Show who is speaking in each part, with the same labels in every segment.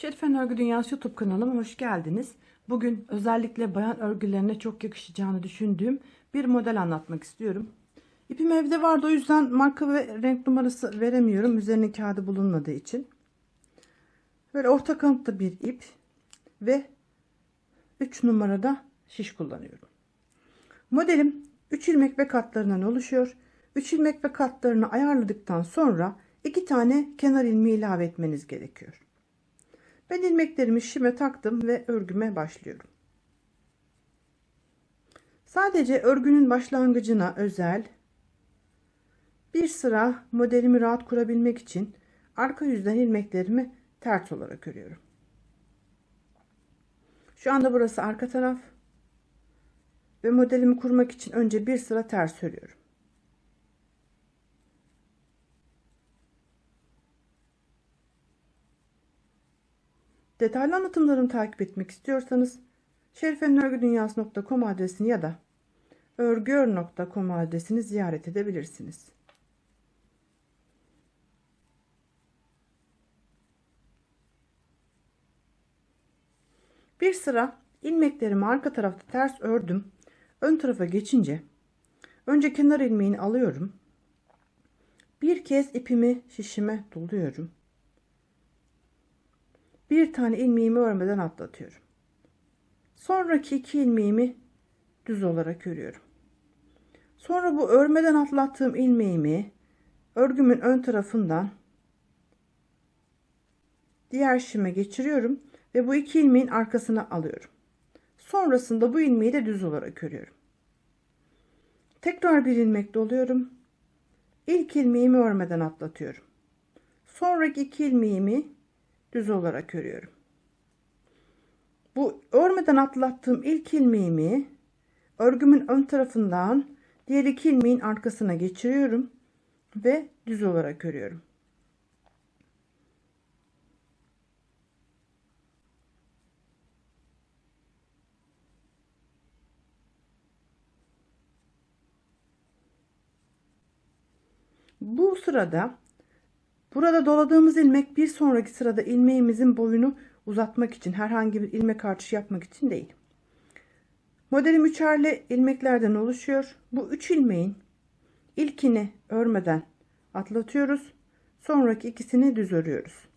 Speaker 1: Şerifen Örgü Dünyası YouTube kanalıma hoş geldiniz. Bugün özellikle bayan örgülerine çok yakışacağını düşündüğüm bir model anlatmak istiyorum. İpim evde vardı o yüzden marka ve renk numarası veremiyorum. Üzerine kağıdı bulunmadığı için. Böyle orta kanatlı bir ip ve 3 numarada şiş kullanıyorum. Modelim 3 ilmek ve katlarından oluşuyor. 3 ilmek ve katlarını ayarladıktan sonra 2 tane kenar ilmeği ilave etmeniz gerekiyor. Ben ilmeklerimi şime taktım ve örgüme başlıyorum. Sadece örgünün başlangıcına özel bir sıra modelimi rahat kurabilmek için arka yüzden ilmeklerimi ters olarak örüyorum. Şu anda burası arka taraf ve modelimi kurmak için önce bir sıra ters örüyorum. Detaylı anlatımlarımı takip etmek istiyorsanız şerifenörgüdünyası.com adresini ya da örgüör.com adresini ziyaret edebilirsiniz. Bir sıra ilmeklerimi arka tarafta ters ördüm. Ön tarafa geçince önce kenar ilmeğini alıyorum. Bir kez ipimi şişime doluyorum bir tane ilmeğimi örmeden atlatıyorum. Sonraki iki ilmeğimi düz olarak örüyorum. Sonra bu örmeden atlattığım ilmeğimi örgümün ön tarafından diğer şime geçiriyorum ve bu iki ilmeğin arkasına alıyorum. Sonrasında bu ilmeği de düz olarak örüyorum. Tekrar bir ilmek doluyorum. İlk ilmeğimi örmeden atlatıyorum. Sonraki iki ilmeğimi düz olarak örüyorum. Bu örmeden atlattığım ilk ilmeğimi örgümün ön tarafından diğer iki ilmeğin arkasına geçiriyorum ve düz olarak örüyorum. Bu sırada Burada doladığımız ilmek bir sonraki sırada ilmeğimizin boyunu uzatmak için herhangi bir ilmek artışı yapmak için değil. Modelim üçerli ilmeklerden oluşuyor. Bu üç ilmeğin ilkini örmeden atlatıyoruz. Sonraki ikisini düz örüyoruz.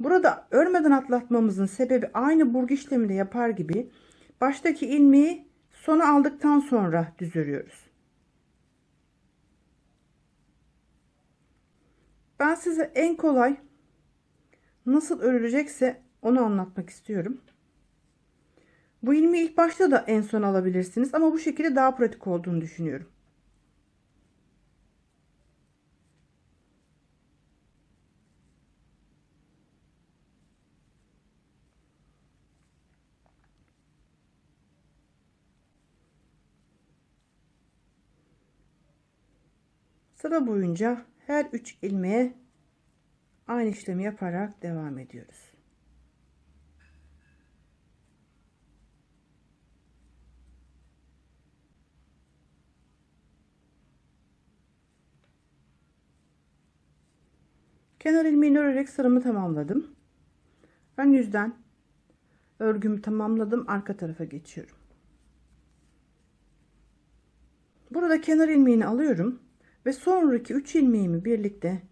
Speaker 1: Burada örmeden atlatmamızın sebebi aynı burgu işleminde yapar gibi baştaki ilmeği sona aldıktan sonra düz örüyoruz. Ben size en kolay nasıl örülecekse onu anlatmak istiyorum. Bu ilmeği ilk başta da en son alabilirsiniz ama bu şekilde daha pratik olduğunu düşünüyorum. Sıra boyunca her üç ilmeğe aynı işlemi yaparak devam ediyoruz. Kenar ilmeğini örerek sıramı tamamladım. Ön yüzden örgümü tamamladım. Arka tarafa geçiyorum. Burada kenar ilmeğini alıyorum ve sonraki 3 ilmeğimi birlikte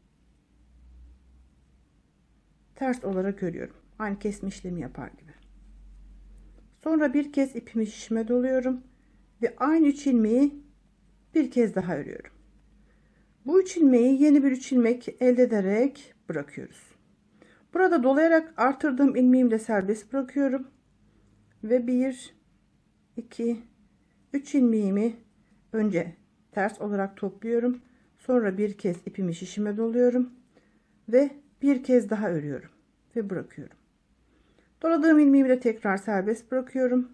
Speaker 1: ters olarak örüyorum. Aynı kesme işlemi yapar gibi. Sonra bir kez ipimi şişime doluyorum ve aynı 3 ilmeği bir kez daha örüyorum. Bu 3 ilmeği yeni bir 3 ilmek elde ederek bırakıyoruz. Burada dolayarak artırdığım ilmeğimi de serbest bırakıyorum. Ve 1 2 3 ilmeğimi önce ters olarak topluyorum. Sonra bir kez ipimi şişime doluyorum ve bir kez daha örüyorum ve bırakıyorum. Doladığım ilmeğimi de tekrar serbest bırakıyorum.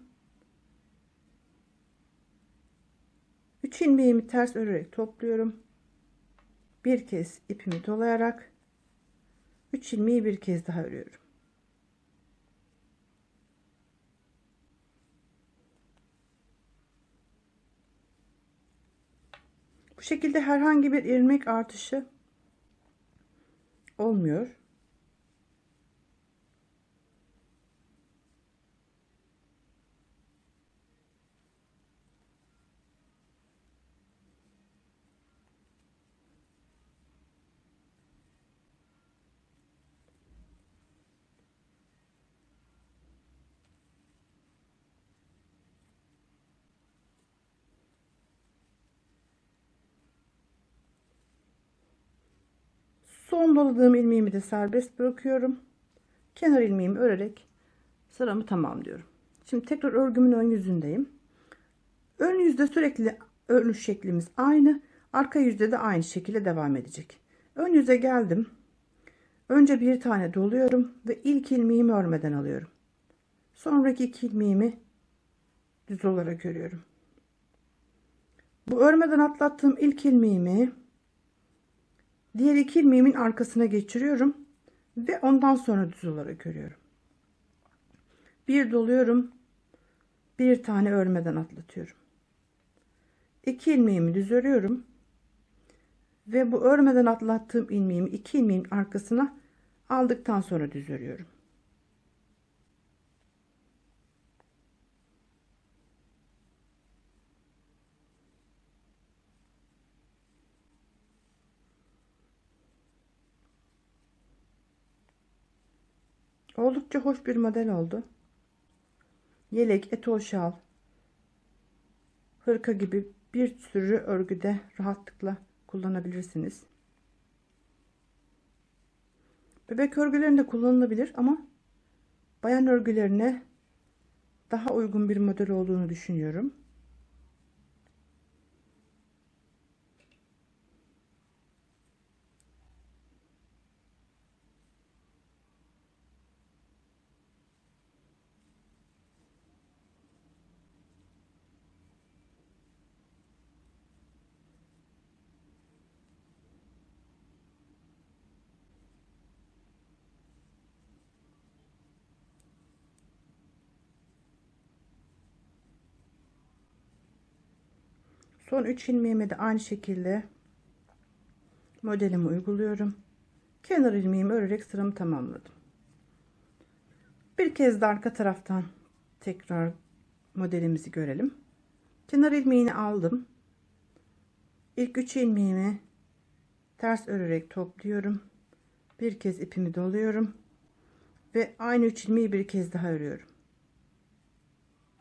Speaker 1: 3 ilmeğimi ters örerek topluyorum. Bir kez ipimi dolayarak 3 ilmeği bir kez daha örüyorum. Şekilde herhangi bir ilmek artışı olmuyor. Son doladığım ilmeğimi de serbest bırakıyorum. Kenar ilmeğimi örerek sıramı tamamlıyorum. Şimdi tekrar örgümün ön yüzündeyim. Ön yüzde sürekli örülüş şeklimiz aynı. Arka yüzde de aynı şekilde devam edecek. Ön yüze geldim. Önce bir tane doluyorum ve ilk ilmeğimi örmeden alıyorum. Sonraki iki ilmeğimi düz olarak örüyorum. Bu örmeden atlattığım ilk ilmeğimi diğer iki ilmeğimin arkasına geçiriyorum ve ondan sonra düz olarak örüyorum. Bir doluyorum. Bir tane örmeden atlatıyorum. İki ilmeğimi düz örüyorum. Ve bu örmeden atlattığım ilmeğimi iki ilmeğin arkasına aldıktan sonra düz örüyorum. Oldukça hoş bir model oldu. Yelek, etol şal, hırka gibi bir sürü örgüde rahatlıkla kullanabilirsiniz. Bebek örgülerinde kullanılabilir ama bayan örgülerine daha uygun bir model olduğunu düşünüyorum. Son 3 ilmeğime de aynı şekilde modelimi uyguluyorum. Kenar ilmeğimi örerek sıramı tamamladım. Bir kez de arka taraftan tekrar modelimizi görelim. Kenar ilmeğini aldım. İlk 3 ilmeğimi ters örerek topluyorum. Bir kez ipimi doluyorum ve aynı 3 ilmeği bir kez daha örüyorum.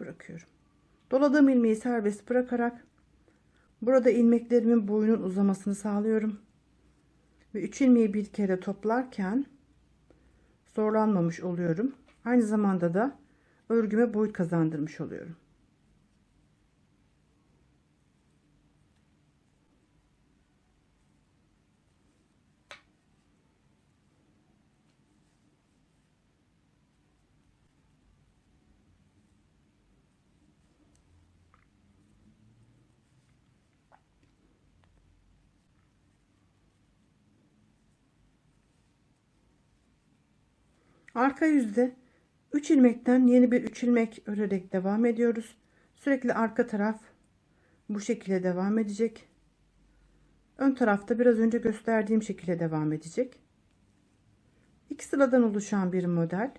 Speaker 1: Bırakıyorum. Doladığım ilmeği serbest bırakarak Burada ilmeklerimin boyunun uzamasını sağlıyorum. Ve 3 ilmeği bir kere toplarken zorlanmamış oluyorum. Aynı zamanda da örgüme boyut kazandırmış oluyorum. Arka yüzde 3 ilmekten yeni bir 3 ilmek örerek devam ediyoruz. Sürekli arka taraf bu şekilde devam edecek. Ön tarafta biraz önce gösterdiğim şekilde devam edecek. İki sıradan oluşan bir model.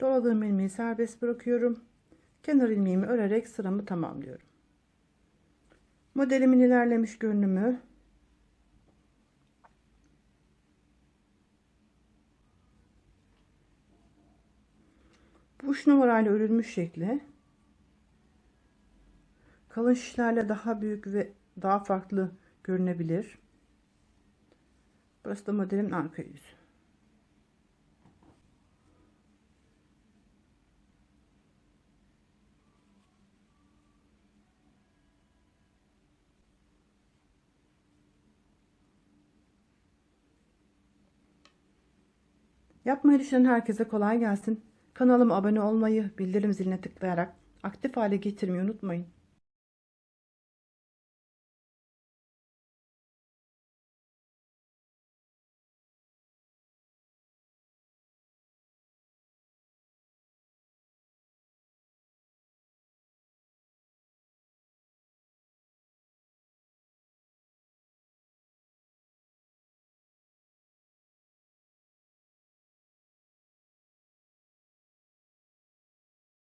Speaker 1: Doladığım ilmeği serbest bırakıyorum. Kenar ilmeğimi örerek sıramı tamamlıyorum. Modelimin ilerlemiş görünümü bu numarayla örülmüş şekli kalın şişlerle daha büyük ve daha farklı görünebilir. Burası da modelimin arka yüzü. Yapmayı düşünen herkese kolay gelsin. Kanalıma abone olmayı, bildirim ziline tıklayarak aktif hale getirmeyi unutmayın.